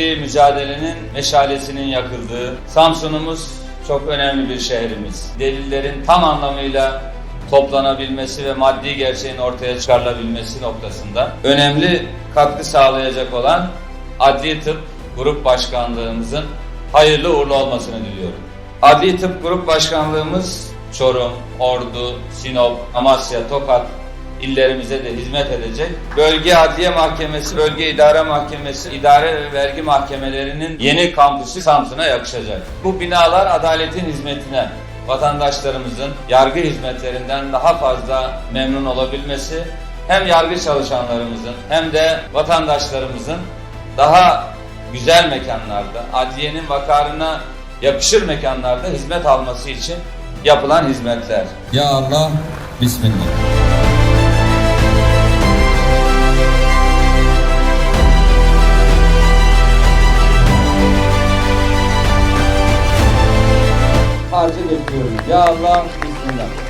mücadelenin meşalesinin yakıldığı, Samsun'umuz çok önemli bir şehrimiz. Delillerin tam anlamıyla toplanabilmesi ve maddi gerçeğin ortaya çıkarılabilmesi noktasında önemli katkı sağlayacak olan Adli Tıp Grup Başkanlığımızın hayırlı uğurlu olmasını diliyorum. Adli Tıp Grup Başkanlığımız Çorum, Ordu, Sinop, Amasya, Tokat illerimize de hizmet edecek. Bölge Adliye Mahkemesi, Bölge İdare Mahkemesi, İdare ve Vergi Mahkemelerinin yeni kampüsü Samsun'a yakışacak. Bu binalar adaletin hizmetine, vatandaşlarımızın yargı hizmetlerinden daha fazla memnun olabilmesi, hem yargı çalışanlarımızın hem de vatandaşlarımızın daha güzel mekanlarda, adliyenin vakarına yakışır mekanlarda hizmet alması için yapılan hizmetler. Ya Allah, Bismillah. Harcı bekliyorum. Ya Allah, Bismillah.